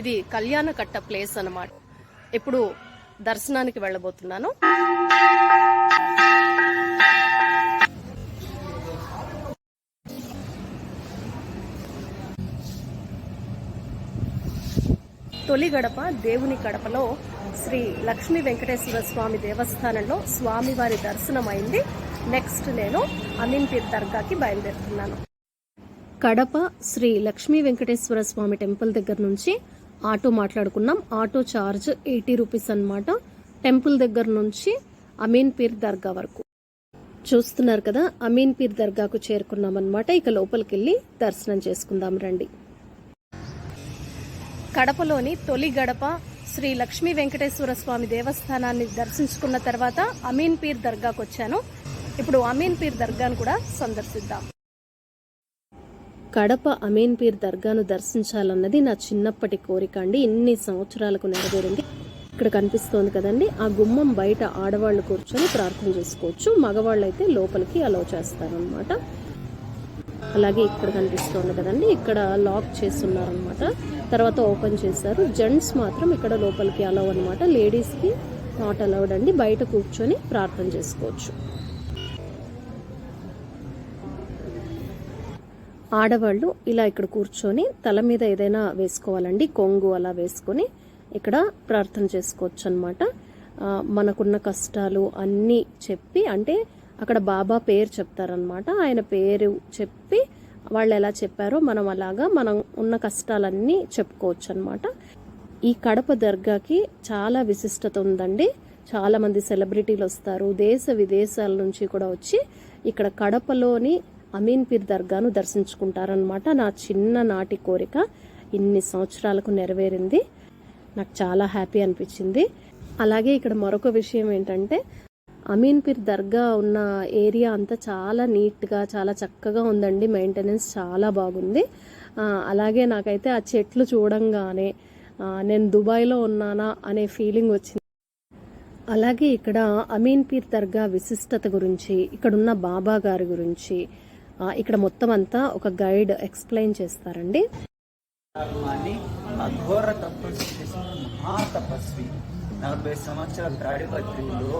ఇది కళ్యాణకట్ట ప్లేస్ అన్నమాట. ఇప్పుడు దర్శనానికి వెళ్ళబోతున్నాను. తొలి గడప దేవుని గడపలో శ్రీ లక్ష్మీ వెంకటేశ్వర స్వామి దేవస్థానంలో స్వామివారి దర్శనం అయింది నెక్స్ట్ నేను అమీన్పీర్ దర్గాకి బయలుదేరుతున్నాను. కడప శ్రీ లక్ష్మీ వెంకటేశ్వర స్వామి టెంపుల్ దగ్గర నుంచి ఆటో మాట్లాడుకున్నాం. ఆటో చార్జ్ ఎయిటీ రూపీస్ అన్నమాట. టెంపుల్ దగ్గర నుంచి అమీన్ పీర్ దర్గా వరకు. చూస్తున్నారు కదా అమీన్ పీర్ దర్గాకు చేరుకున్నాం అనమాట ఇక లోపలికి వెళ్ళి దర్శనం చేసుకుందాం రండి. కడపలోని తొలి గడప శ్రీ లక్ష్మీ వెంకటేశ్వర స్వామి దేవస్థానాన్ని దర్శించుకున్న తర్వాత అమీన్ పీర్ దర్గాకు వచ్చాను ఇప్పుడు అమీన్ పీర్ దర్గాను కూడా సందర్శిద్దాం. కడప అమీన్పీర్ దర్గాను దర్శించాలన్నది నా చిన్నప్పటి కోరిక అండి. ఇన్ని సంవత్సరాలకు నెరవేరింది. ఇక్కడ కనిపిస్తోంది కదండి ఆ గుమ్మం బయట ఆడవాళ్ళు కూర్చొని ప్రార్థన చేసుకోవచ్చు. మగవాళ్ళు అయితే లోపలికి అలో చేస్తారనమాట అలాగే ఇక్కడ కనిపిస్తోంది కదండి ఇక్కడ లాక్ చేస్తున్నారనమాట తర్వాత ఓపెన్ చేశారు. జెంట్స్ మాత్రం ఇక్కడ లోపలికి అలవ్ అనమాట లేడీస్కి నాట్ అలౌడ్ అండి. బయట కూర్చొని ప్రార్థన చేసుకోవచ్చు. ఆడవాళ్ళు ఇలా ఇక్కడ కూర్చొని తల మీద ఏదైనా వేసుకోవాలండి కొంగు అలా వేసుకొని ఇక్కడ ప్రార్థన చేసుకోవచ్చు అనమాట మనకున్న కష్టాలు అన్నీ చెప్పి అంటే అక్కడ బాబా పేరు చెప్తారనమాట ఆయన పేరు చెప్పి వాళ్ళు ఎలా చెప్పారో మనం అలాగా మనం ఉన్న కష్టాలన్నీ చెప్పుకోవచ్చు అనమాట ఈ కడప దర్గాకి చాలా విశిష్టత ఉందండి. చాలామంది సెలబ్రిటీలు వస్తారు. దేశ విదేశాల నుంచి కూడా వచ్చి ఇక్కడ కడపలోని అమీన్ పీర్ దర్గాను దర్శించుకుంటారనమాట నా చిన్న నాటి కోరిక ఇన్ని సంవత్సరాలకు నెరవేరింది. నాకు చాలా హ్యాపీ అనిపించింది. అలాగే ఇక్కడ మరొక విషయం ఏంటంటే అమీన్ పీర్ దర్గా ఉన్న ఏరియా అంతా చాలా నీట్గా చాలా చక్కగా ఉందండి. మెయింటెనెన్స్ చాలా బాగుంది. అలాగే నాకైతే ఆ చెట్లు చూడంగానే నేను దుబాయ్లో ఉన్నానా అనే ఫీలింగ్ వచ్చింది. అలాగే ఇక్కడ అమీన్ పీర్ దర్గా విశిష్టత గురించి ఇక్కడున్న బాబా గారి గురించి ఇక్కడ మొత్తం అంతా ఒక గైడ్ ఎక్స్ప్లెయిన్ చేస్తారండి. అఘోర తపస్సు చేసిన మహాతపస్వి. నలభై సంవత్సరాల తాడిపత్రిలో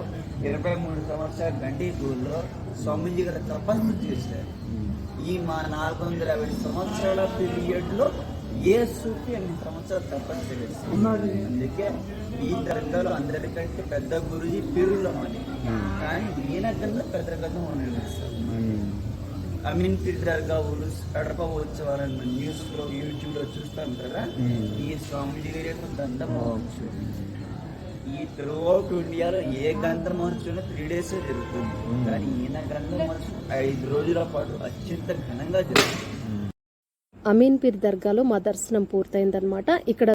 ఇరవై మూడు సంవత్సరాల గండిగూరులో స్వామీజీ గారు తపస్సు చేశారు. ఈ మా నాలుగు వందల యాభై సంవత్సరాల పీరియడ్లో ఏ సూఫీ అన్ని సంవత్సరాలు తపస్సు చేస్తారు అందుకే ఈ దర్గాలో అందరికంటే పెద్ద గురుజీ పీరులో అని కానీ ఈయన కన్నా పెద్ద కన్నా నిర్మిస్తారు అమీన్ పీర్ దర్గా ఉరుస్ కడప ఉత్సవాలను మన న్యూస్లో యూట్యూబ్లో చూస్తాం కదా ఈ స్వామిజీ గారి యొక్క దండ మహోత్సవం ఈ త్రూ అవుట్ ఇండియాలో ఏ గ్రంథ మహోత్సవం త్రీ డేస్ జరుగుతుంది. కానీ ఈయన గ్రంథ మహోత్సవం ఐదు రోజుల పాటు అత్యంత ఘనంగా జరుగుతుంది. అమీన్ పీర్ దర్గాలో మా దర్శనం పూర్తయిందనమాట ఇక్కడ